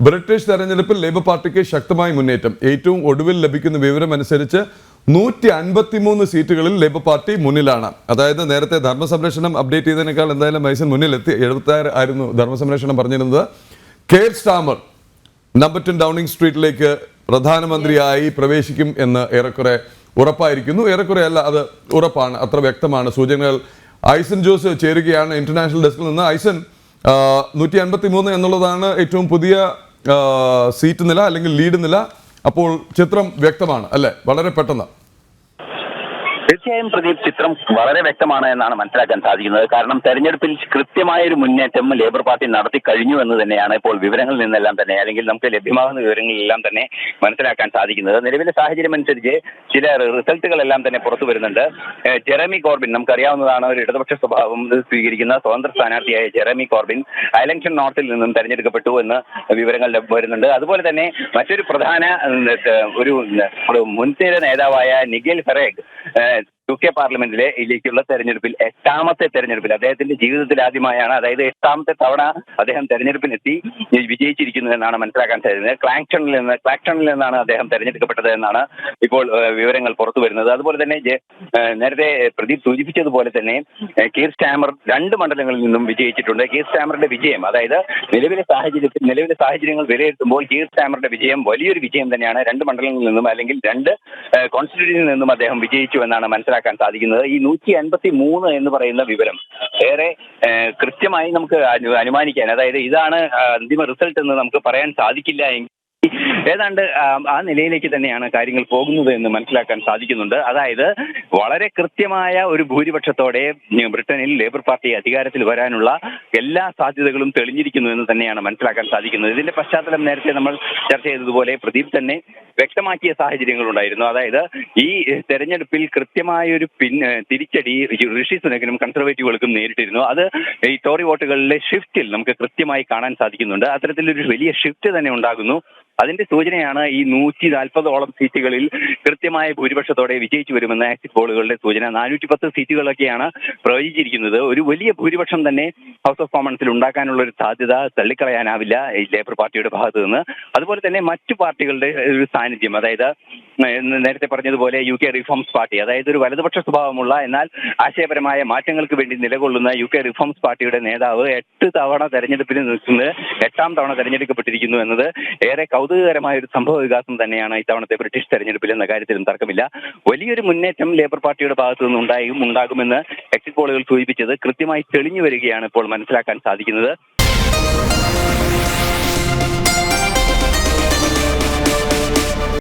British തെരഞ്ഞെടുപ്പിൽ labour പാർട്ടിക്ക് ശക്തമായ മുന്നേറ്റം. ഏറ്റവും ഒടുവിൽ ലഭിക്കുന്ന വിവരം അനുസരിച്ച് നൂറ്റി അൻപത്തിമൂന്ന് സീറ്റുകളിൽ ലേബർ പാർട്ടി മുന്നിലാണ്. അതായത് നേരത്തെ ധർമ്മസംരക്ഷണം അപ്ഡേറ്റ് ചെയ്തതിനേക്കാൾ എന്തായാലും മൈസൻ മുന്നിലെത്തി. എഴുപത്തി ആറ് ആയിരുന്നു ധർമ്മസംരക്ഷണം പറഞ്ഞിരുന്നത്. Keir Starmer number ten Downing സ്ട്രീറ്റിലേക്ക് പ്രധാനമന്ത്രിയായി പ്രവേശിക്കും എന്ന് ഏറെക്കുറെ ഉറപ്പായിരിക്കുന്നു. ഏറെക്കുറെ അല്ല അത് ഉറപ്പാണ്. അത്ര വ്യക്തമാണ്. സൂചനകൾ ഐസൻ ജോസ് ചേരുകയാണ്. ഇന്റർനാഷണൽ ഡെസ്കിൽ നിന്ന് ഐസൻ നൂറ്റി അൻപത്തി മൂന്ന് എന്നുള്ളതാണ് ഏറ്റവും പുതിയ സീറ്റ് നില അല്ലെങ്കിൽ ലീഡ് നില അപ്പോൾ ചിത്രം വ്യക്തമാണ് അല്ലേ? വളരെ പെട്ടെന്ന്. തീർച്ചയായും പ്രദീപ് ചിത്രം വളരെ വ്യക്തമാണ് എന്നാണ് മനസ്സിലാക്കാൻ സാധിക്കുന്നത്. കാരണം തെരഞ്ഞെടുപ്പിൽ കൃത്യമായ ഒരു മുന്നേറ്റം ലേബർ പാർട്ടി നടത്തി കഴിഞ്ഞു എന്ന് തന്നെയാണ് ഇപ്പോൾ വിവരങ്ങളിൽ നിന്നെല്ലാം തന്നെ അല്ലെങ്കിൽ നമുക്ക് ലഭ്യമാകുന്ന വിവരങ്ങളിലെല്ലാം തന്നെ മനസ്സിലാക്കാൻ സാധിക്കുന്നത്. നിലവിലെ സാഹചര്യം അനുസരിച്ച് ചില റിസൾട്ടുകളെല്ലാം തന്നെ പുറത്തു വരുന്നുണ്ട്. ജെറമി കോർബിൻ നമുക്കറിയാവുന്നതാണ്. ഒരു ഇടതുപക്ഷ സ്വഭാവം സ്വീകരിക്കുന്ന സ്വതന്ത്ര സ്ഥാനാർത്ഥിയായ ജെറമി കോർബിൻ ഐലൻഷൻ നോർത്തിൽ നിന്നും തെരഞ്ഞെടുക്കപ്പെട്ടു എന്ന് വിവരങ്ങൾ വരുന്നുണ്ട്. അതുപോലെ തന്നെ മറ്റൊരു പ്രധാന ഒരു മുൻനിര നേതാവായ നിഖിൽ ഫെറേഗ് യു കെ പാർലമെന്റിലെ ഇതിലേക്കുള്ള തെരഞ്ഞെടുപ്പിൽ എട്ടാമത്തെ തെരഞ്ഞെടുപ്പിൽ അദ്ദേഹത്തിന്റെ ജീവിതത്തിൽ ആദ്യമായാണ് അതായത് എട്ടാമത്തെ തവണ അദ്ദേഹം തെരഞ്ഞെടുപ്പിനെത്തി വിജയിച്ചിരിക്കുന്നു എന്നാണ് മനസ്സിലാക്കാൻ സാധിക്കുന്നത്. ക്ലാങ്ടണിൽ നിന്ന് ക്ലാക്ടണിൽ നിന്നാണ് അദ്ദേഹം തെരഞ്ഞെടുക്കപ്പെട്ടത് എന്നാണ് ഇപ്പോൾ വിവരങ്ങൾ പുറത്തു വരുന്നത്. അതുപോലെ തന്നെ നേരത്തെ പ്രദീപ് സൂചിപ്പിച്ചതുപോലെ തന്നെ കീർ സ്റ്റാമർ രണ്ട് മണ്ഡലങ്ങളിൽ നിന്നും വിജയിച്ചിട്ടുണ്ട്. കീർ സ്റ്റാമറിന്റെ വിജയം അതായത് നിലവിലെ സാഹചര്യത്തിൽ നിലവിലെ സാഹചര്യങ്ങൾ വിലയിരുത്തുമ്പോൾ കീർ സ്റ്റാമറിന്റെ വിജയം വലിയൊരു വിജയം തന്നെയാണ്. രണ്ട് മണ്ഡലങ്ങളിൽ നിന്നും അല്ലെങ്കിൽ രണ്ട് കോൺസ്റ്റിറ്റ്യൂഷനിൽ നിന്നും അദ്ദേഹം വിജയിച്ചു എന്നാണ് മനസ്സിലാക്കാൻ സാധിക്കുന്നത്. ഈ നൂറ്റി അൻപത്തി മൂന്ന് എന്ന് പറയുന്ന വിവരം ഏറെ കൃത്യമായി നമുക്ക് അനുമാനിക്കാൻ അതായത് ഇതാണ് അന്തിമ റിസൾട്ട് എന്ന് നമുക്ക് പറയാൻ സാധിക്കില്ല എങ്കിൽ ഏതാണ്ട് ആ, നിലയിലേക്ക് തന്നെയാണ് കാര്യങ്ങൾ പോകുന്നത് എന്ന് മനസ്സിലാക്കാൻ സാധിക്കുന്നുണ്ട്. അതായത് വളരെ കൃത്യമായ ഒരു ഭൂരിപക്ഷത്തോടെ ബ്രിട്ടനിൽ ലേബർ പാർട്ടി അധികാരത്തിൽ വരാനുള്ള എല്ലാ സാധ്യതകളും തെളിഞ്ഞിരിക്കുന്നു എന്ന് തന്നെയാണ് മനസ്സിലാക്കാൻ സാധിക്കുന്നത്. ഇതിന്റെ പശ്ചാത്തലം നേരത്തെ നമ്മൾ ചർച്ച ചെയ്തതുപോലെ പ്രദീപ് തന്നെ വ്യക്തമാക്കിയ സാഹചര്യങ്ങളുണ്ടായിരുന്നു. അതായത് ഈ തെരഞ്ഞെടുപ്പിൽ കൃത്യമായ ഒരു പിൻ തിരിച്ചടി ഋഷി സുനക്കിനും കൺസർവേറ്റീവുകൾക്കും നേരിട്ടിരുന്നു. അത് ഈ ടോറി വോട്ടുകളിലെ ഷിഫ്റ്റിൽ നമുക്ക് കൃത്യമായി കാണാൻ സാധിക്കുന്നുണ്ട്. അത്തരത്തിലൊരു വലിയ ഷിഫ്റ്റ് തന്നെ ഉണ്ടാകുന്നു. അതിന്റെ സൂചനയാണ് ഈ നൂറ്റി നാൽപ്പതോളം സീറ്റുകളിൽ കൃത്യമായ ഭൂരിപക്ഷത്തോടെ വിജയിച്ചു വരുമെന്ന എക്സിറ്റ് പോളുകളുടെ സൂചന. നാനൂറ്റി പത്ത് സീറ്റുകളൊക്കെയാണ് പ്രവചിച്ചിരിക്കുന്നത്. ഒരു വലിയ ഭൂരിപക്ഷം തന്നെ ഹൗസ് ഓഫ് കോമൺസിൽ ഉണ്ടാക്കാനുള്ള ഒരു സാധ്യത തള്ളിക്കളയാനാവില്ല ഈ ലേബർ പാർട്ടിയുടെ ഭാഗത്തു നിന്ന്. അതുപോലെ തന്നെ മറ്റു പാർട്ടികളുടെ ഒരു സാന്നിധ്യം അതായത് നേരത്തെ പറഞ്ഞതുപോലെ യു കെ റിഫോംസ് പാർട്ടി അതായത് ഒരു വലതുപക്ഷ സ്വഭാവമുള്ള എന്നാൽ ആശയപരമായ മാറ്റങ്ങൾക്ക് വേണ്ടി നിലകൊള്ളുന്ന യു കെ റിഫോംസ് പാർട്ടിയുടെ നേതാവ് എട്ട് തവണ തെരഞ്ഞെടുപ്പിൽ നിൽക്കുന്നത് എട്ടാം തവണ തെരഞ്ഞെടുക്കപ്പെട്ടിരിക്കുന്നു എന്നത് ഏറെ കൗതുകകരമായ ഒരു സംഭവ വികാസം തന്നെയാണ് ഇത്തവണത്തെ ബ്രിട്ടീഷ് തെരഞ്ഞെടുപ്പിൽ എന്ന കാര്യത്തിലും തർക്കമില്ല. വലിയൊരു മുന്നേറ്റം ലേബർ പാർട്ടിയുടെ ഭാഗത്തു നിന്ന് ഉണ്ടായും ഉണ്ടാകുമെന്ന് എക്സിറ്റ് പോളുകൾ സൂചിപ്പിച്ചത് കൃത്യമായി തെളിഞ്ഞു വരികയാണ് ഇപ്പോൾ മനസ്സിലാക്കാൻ സാധിക്കുന്നത്.